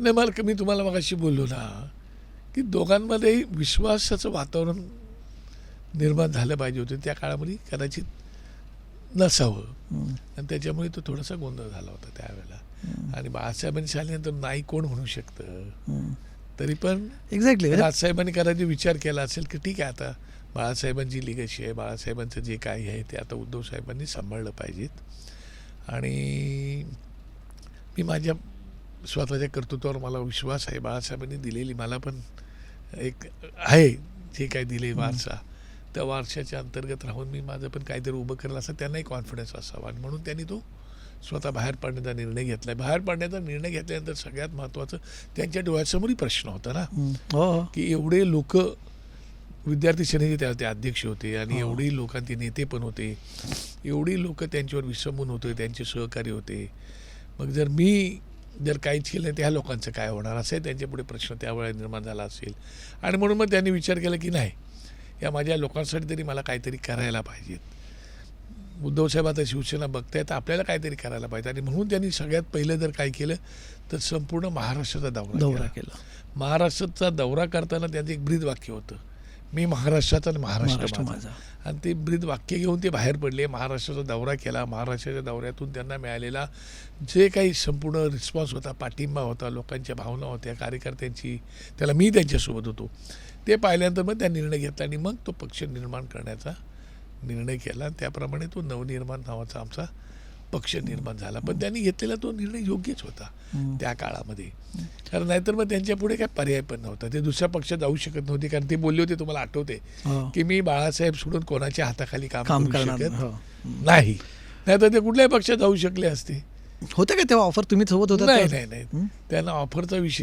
नाही मला मी तुम्हाला मगाशी बोललो ना की दोघांमध्ये विश्वासाचं वातावरण निर्माण झालं पाहिजे होतं. त्या काळामध्ये कदाचित नसावं. आणि त्याच्यामुळे तो थोडासा गोंधळ झाला होता त्यावेळेला. आणि बाळासाहेबांनी सांगितल्यानंतर नाही कोण म्हणू शकतं. तरी पण एक्झॅक्टली राजसाहेबांनी कदाचित विचार केला असेल की ठीक आहे आता बाळासाहेबांची लिगशी आहे बाळासाहेबांचं जे काही आहे ते आता उद्धव साहेबांनी सांभाळलं पाहिजेत. आणि मी माझ्या स्वतःच्या कर्तृत्वावर मला विश्वास आहे. बाळासाहेबांनी दिलेली मला पण एक आहे जे काही दिले वारसा. त्या वारशाच्या अंतर्गत राहून मी माझं पण काहीतरी उभं करेल असं त्यांनाही कॉन्फिडन्स असावा. आणि म्हणून त्यांनी तो स्वतः बाहेर पडण्याचा निर्णय घेतला बाहेर पडण्याचा निर्णय घेतल्यानंतर सगळ्यात महत्त्वाचं त्यांच्या डोळ्यासमोरही प्रश्न होता ना. हो हो. की एवढे लोक विद्यार्थी सेनेचे त्या ते अध्यक्ष होते आणि एवढी लोकांचे नेते पण होते. एवढी लोक त्यांच्यावर विसंबून होते त्यांचे सहकारी होते. मग जर मी जर काहीच केलं नाही त्या लोकांचं काय होणार? असे त्यांच्यापुढे प्रश्न त्यावेळेला निर्माण झाला असेल. आणि म्हणून मग त्यांनी विचार केला की नाही या माझ्या लोकांसाठी तरी मला काहीतरी करायला पाहिजेत. उद्धवसाहेब आता शिवसेना बघताय तर आपल्याला काहीतरी करायला पाहिजे आणि म्हणून त्यांनी सगळ्यात पहिलं जर काय केलं तर संपूर्ण महाराष्ट्राचा दौरा दौरा केला. महाराष्ट्राचा दौरा करताना त्यांचं एक ब्रीद वाक्य होतं. मी महाराष्ट्राचा आणि महाराष्ट्र माझा. आणि ते ब्रीद वाक्य घेऊन ते बाहेर पडले. महाराष्ट्राचा दौरा केला. महाराष्ट्राच्या दौऱ्यातून त्यांना मिळालेला जे काही संपूर्ण रिस्पॉन्स होता पाठिंबा होता लोकांच्या भावना होत्या कार्यकर्त्यांची त्याला मी त्यांच्यासोबत होतो. ते पाहिल्यानंतर मग त्या निर्णय घेतला आणि मग तो पक्ष निर्माण करण्याचा निर्णय केला. त्याप्रमाणे तो नवनिर्माण नावाचा आमचा पक्ष निर्माण झाला पण त्यांनी घेतलेला तो निर्णय योग्यच होता. त्या काळामध्ये कारण नाहीतर मग त्यांच्या पुढे काय पर्याय पण नव्हता ते दुसऱ्या पक्षात जाऊ शकत नव्हते कारण ते बोलले होते तुम्हाला आठवते हो. की मी बाळासाहेब सोडून कोणाच्या हाताखाली काम काम करू करणार शकत हो. नाही नाही तर ते कुठल्याही पक्षात जाऊ शकले असते होतं का तेव्हा ऑफर तुम्ही सोबत होता नाही? नाही नाही? त्यांना ऑफरचा विषय